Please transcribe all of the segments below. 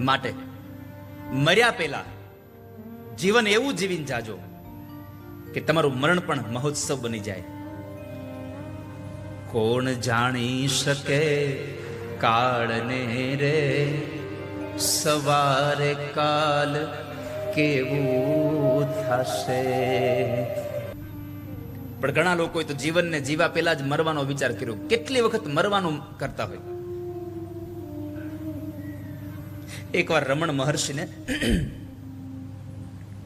માટે મર્યા પહેલા જીવન એવું જીવીને જાજો કે તમારું મરણ પણ મહોત્સવ બની જાય. કોણ જાણી શકે કાળને રે? સવારે કાલ કેવું થશે? પણ ઘણા લોકોએ તો જીવનને જીવા પહેલા જ મરવાનો વિચાર કર્યો. કેટલી વખત મરવાનું કરતા હોય? એકવાર રમણ મહર્ષિને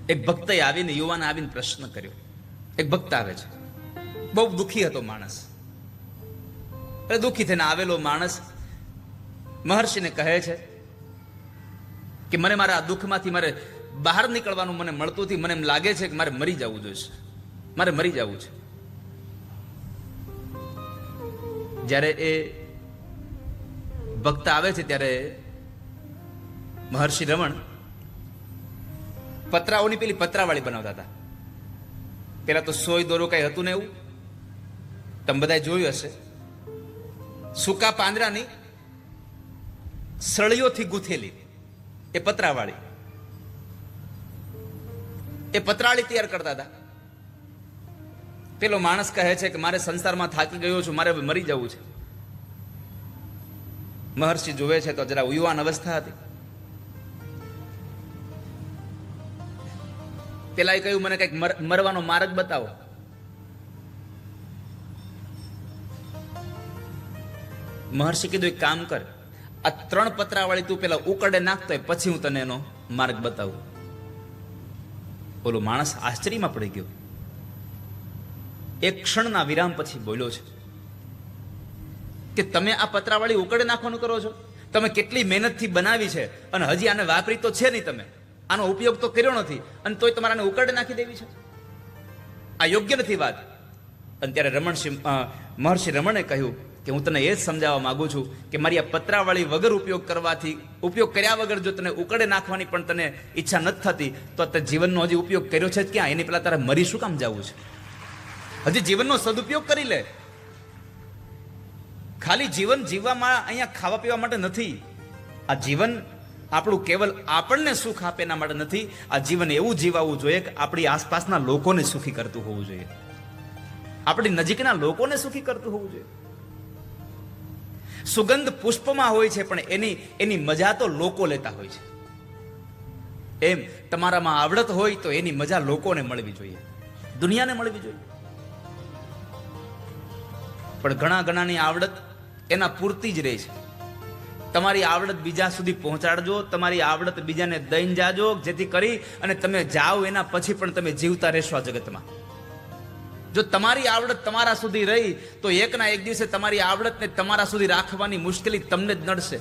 એક ભક્તએ આવીને, યુવાને આવીને પ્રશ્ન કર્યો. એક ભક્ત આવે છે. બહુ દુઃખી હતો માણસ. એટલે દુઃખી થઈને આવેલો માણસ મહર્ષિને કહે છે કે મને મારા આ દુઃખમાંથી મારે બહાર નીકળવાનું મને મળતું નથી. મને એમ લાગે છે કે મારે મરી જવું જોઈશે. મારે મરી જવું છે. જ્યારે એ ભક્ત આવે છે, ત્યારે મહર્ષિ રમણ પતરાઓની પેલી પતરાવાળી બનાવતા હતા. પેલા તો સોય દોરો કઈ હતું ને એવું? તમે બધા જોયું હશે. સૂકા પાંદરાની સળીઓથી ગૂંથેલી. એ પતરાવાળી. એ પતરાળી તૈયાર કરતા હતા. પેલો માણસ કહે છે કે મારે સંસારમાં થાકી ગયો છું, મારે મરી જવું છે. મહર્ષિ જોવે છે તો જરા યુવાન અવસ્થા હતી. પેલા કહ્યું, મને કંઈક મરવાનો માર્ગ બતાવો. મહર્ષિ કીધું, એક કામ કર, આ ત્રણ પતરાવાળી તું પેલા ઉકડે નાખતો હોય પછી હું તને એનો માર્ગ બતાવું. ઓલો માણસ આશ્ચર્યમાં પડી ગયો. એક ક્ષણના વિરામ પછી બોલ્યો છે, કે તમે આ પતરાવાળી ઉકળે નાખવાનું કરો છો? તમે કેટલી મહેનતથી બનાવી છે અને હજી આને વાપરી તો છે નહીં તમે. આનો ઉપયોગ તો કર્યો નથી, અને તોય તમારાને ઉકળે નાખી દેવી છે? આ યોગ્ય નથી વાત. અને ત્યારે રમણ મહર્ષિ રમણે કહ્યું કે હું તને એ જ સમજાવવા માંગુ છું કે મારી આ પતરાવાળી વગર ઉપયોગ કરવાથી, ઉપયોગ કર્યા વગર જો તને ઉકળે નાખવાની પણ તને ઈચ્છા નથી થતી, તો તે જીવનનો હજી ઉપયોગ કર્યો છે ક્યાં? એની પેલા તારે મરી શું કામ જવું છે? હજી જીવનનો સદુપયોગ કરી લે. ખાલી જીવન જીવવામાં અહીંયા ખાવા પીવા માટે નથી. આ જીવન આપણું કેવલ આપણને સુખ આપે એના માટે નથી. આ જીવન એવું જીવાવું જોઈએ કે આપણી આસપાસના લોકોને સુખી કરતું હોવું જોઈએ. આપણી નજીકના લોકોને સુખી કરતું હોવું જોઈએ. સુગંધ પુષ્પમાં હોય છે, પણ એની એની મજા તો લોકો લેતા હોય છે. એમ, તમારામાં આવડત હોય તો એની મજા લોકોને મળવી જોઈએ. દુનિયાને મળવી જોઈએ. પણ ઘણા ઘણાની આવડત એના પૂરતી જ રહે છે. તમારી આવડત બીજા સુધી પહોંચાડજો, તમારી આવડત બીજાને દઈને જાજો, જેથી કરી અને તમે જાઓ, એના પછી પણ તમે જીવતા રહેશો આ જગતમાં. જો તમારી આવડત તમારા સુધી રહી, તો એકના એક દિવસે તમારી આવડતને તમારા સુધી રાખવાની મુશ્કેલી તમને જ નડશે.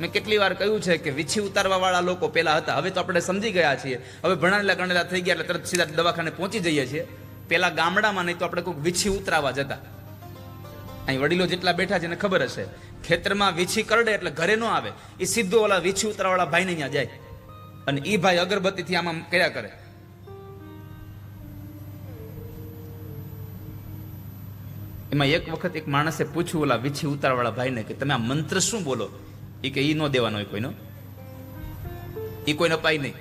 મેં કેટલી વાર કહ્યું છે કે વીછી ઉતારવાવાળા લોકો પહેલાં હતા, હવે તો આપણે સમજી ગયા છીએ. હવે ભણેલા ગણેલા થઈ ગયા એટલે તરત સીધા દવાખાને પહોંચી જઈએ છીએ. પહેલાં ગામડામાં નહીં તો આપણે કોઈક વીછી ઉતરાવા જતા. અહીં વડીલો જેટલા બેઠા છે એને ખબર હશે. ખેતરમાં વીછી કરડે એટલે ઘરે ન આવે. એ સીધો ઓલા વીછી ઉતરાવાળા ભાઈને અહીંયા જાય. અને એ ભાઈ અગરબત્તીથી આમાં કર્યા કરે. એમાં એક વખત એક માણસે પૂછ્યું ઓલા વીછી ઉતારવાળા ભાઈને કે તમે આ મંત્ર શું બોલો? એ કે એ ન દેવાનો હોય કોઈનો. એ કોઈને અપાય નહીં.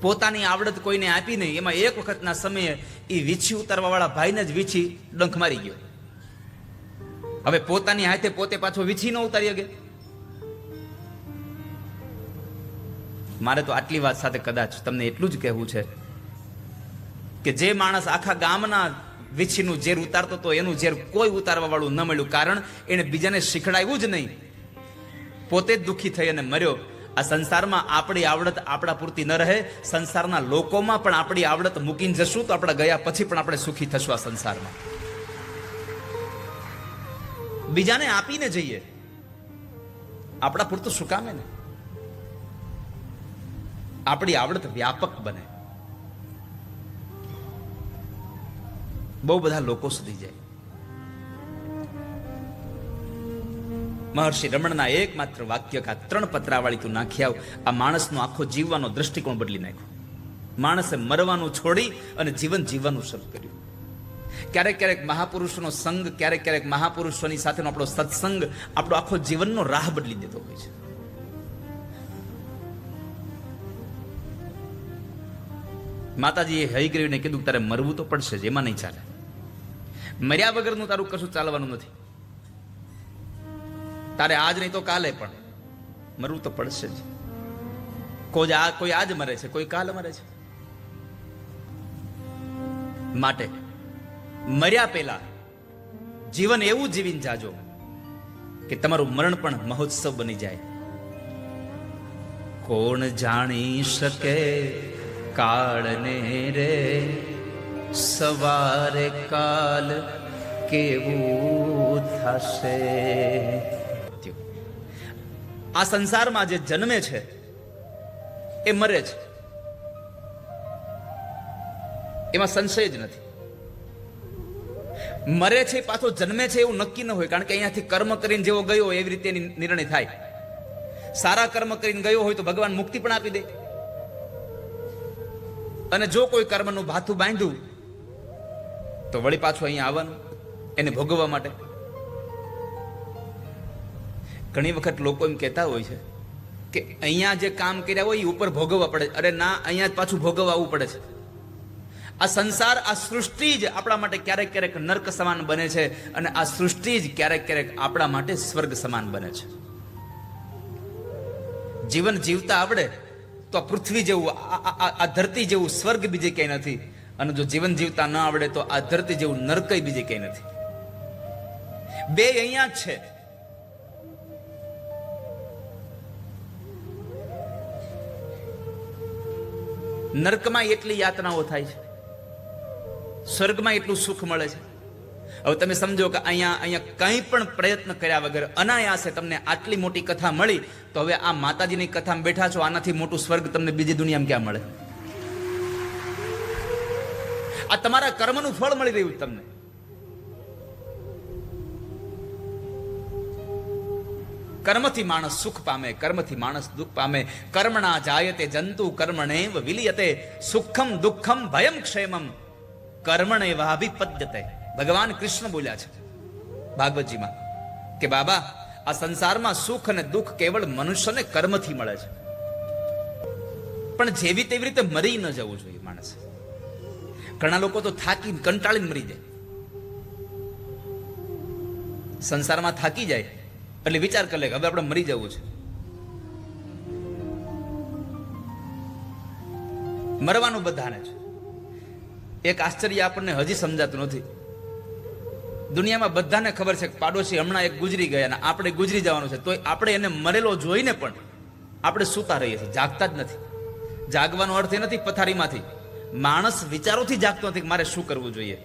પોતાની આવડત કોઈને આપી નહીં. એમાં એક વખતના સમયે એ વીછી ઉતારવા વાળા ભાઈને જ વીછી ડંખ મારી ગયો. હવે પોતાની હાથે પોતે પાછો વીછી ન ઉતારી શકે મારે તો આટલી વાત સાથે કદાચ તમને એટલું જ કહેવું છે કે જે માણસ આખા ગામના વીછીનું ઝેર ઉતારતો તો એનું ઝેર કોઈ ઉતારવા વાળું ન મળ્યું. કારણ એને બીજાને શીખડાવ્યું જ નહીં. પોતે જ દુઃખી થઈ અને મર્યો. આ સંસારમાં આપણી આવડત આપણા પૂરતી ન રહે. સંસારના લોકોમાં પણ આપણી આવડત મૂકીને જશું તો આપણે ગયા પછી પણ આપણે સુખી થશું આ સંસારમાં. બીજાને આપીને જઈએ. આપણા પૂરતું શું કામે ને આપણી આવડત વ્યાપક બને. બહુ બધા લોકો સુધી જાય. મહર્ષિ રમણના એકમાત્ર વાક્ય કા ત્રણ પતરાવાળી તું નાખી આવ. આ માણસનો આખો જીવવાનો દ્રષ્ટિકોણ બદલી નાખ્યો. માણસે મરવાનું છોડી અને જીવન જીવવાનું શરૂ કર્યું. ક્યારેક ક્યારેક મહાપુરુષોનો સંગ, ક્યારેક ક્યારેક મહાપુરુષોની સાથેનો આપણો સત્સંગ આપણો આખો જીવનનો રાહ બદલી દેતો હોય છે. માતાજીએ હઈ કરીને કીધું તારે મરવું તો પડશે, જેમાં નહીં ચાલે. મર્યા વગરનું તારું કશું ચાલવાનું નથી. તારે આજ નહીં તો કાલે પણ મરવું તો પડશે જ. કોઈ આ, કોઈ આજ મરે છે, કોઈ કાલ મરે છે. માટે મર્યા પહેલા જીવન એવું જીવીને જાજો કે તમારું મરણ પણ મહોત્સવ બની જાય. કોણ જાણી શકે કાળને રે? સવારે કાલ કેવું થશે? આ સંસારમાં જે જન્મે છે, એ મરે છે. એમાં સંશય જ નથી. મરે છે, પાછો જન્મે છે એવું નક્કી ન હોય, કારણ કે અહીંયાથી કર્મ કરીને જેવો ગયો એવી રીતે નિર્ણય થાય. સારા કર્મ કરીને ગયો હોય તો ભગવાન મુક્તિ પણ આપી દે. અને જો કોઈ કર્મનું ભાથું બાંધ્યું, તો વળી પાછું અહીંયા આવવાનું, એને ભોગવવા માટે. ઘણી વખત લોકો એમ કહેતા હોય છે કે અહીંયા જે કામ કર્યા હોય એ ઉપર ભોગવવા પડે. અરે ના, અહીંયા જ પાછું ભોગવવા આવવું પડે છે. આ સંસાર, આ સૃષ્ટિ જ આપણા માટે ક્યારેક ક્યારેક નર્ક સમાન બને છે અને આ સૃષ્ટિ જ ક્યારેક ક્યારેક આપણા માટે સ્વર્ગ સમાન બને છે. જીવન જીવતા આવડે તો આ પૃથ્વી જેવું, આ- ધરતી જેવું સ્વર્ગ બીજે ક્યાંય નથી. અને જો જીવન જીવતા ન આવડે તો આ ધરતી જેવું નર્કય બીજે ક્યાંય નથી. બે અહીંયા જ છે. નર્કમાં એટલી યાતનાઓ થાય છે. સ્વર્ગમાં એટલું સુખ મળે છે. હવે તમે સમજો કે અહીંયા અહીંયા કંઈ પણ પ્રયત્ન કર્યા વગર અનાયાસે તમને આટલી મોટી કથા મળી, તો હવે આ માતાજીની કથામાં બેઠા છો, આનાથી મોટું સ્વર્ગ તમને બીજી દુનિયામાં ક્યાં મળે? આ તમારા કર્મનું ફળ મળી રહ્યું તમને. કર્મથી માણસ સુખ પામે, કર્મથી માણસ દુઃખ પામે. કર્મણા જાયતે જંતુ કર્મણેવ વિલિયતે. સુખમ દુઃખમ ભયમ ક્ષેમમ. કર્મણે વાભિપદ્યતે ભગવાન કૃષ્ણ બોલ્યા છે, ભાગવતજીમાં, કે બાબા, આ સંસારમાં સુખ અને દુઃખ કેવળ મનુષ્યને કર્મથી મળે છે. પણ જેવી તેવી રીતે મરી ન જવું જોઈએ માણસ. ઘણા લોકો તો થાકી કંટાળીને મરી જાય. સંસારમાં થાકી જાય, એટલે વિચાર કરે કે હવે આપણે મરી જવું છે. મરવાનું બધાને છે. એક આશ્ચર્ય આપણને હજી સમજાતું નથી. દુનિયામાં બધાને ખબર છે કે પાડોશી હમણાં એક ગુજરી ગયા આપણે ગુજરી જવાનું છે. તો આપણે એને મરેલો જોઈને પણ આપણે સૂતા રહીએ છીએ, જાગતા જ નથી. જાગવાનો અર્થ એ નથી પથારીમાંથી. માણસ વિચારોથી જાગતો નથી કે મારે શું કરવું જોઈએ.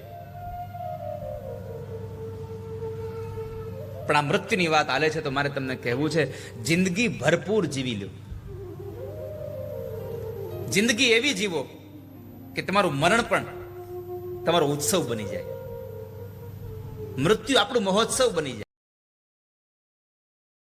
પણ આ મૃત્યુની વાત આલે છે તો મારે તમને કહેવું છે, જિંદગી ભરપૂર જીવી લો. જિંદગી એવી જીવો કે તમારું મરણ પણ તમારો ઉત્સવ બની જાય. મૃત્યુ આપણું મહોત્સવ બની જાય.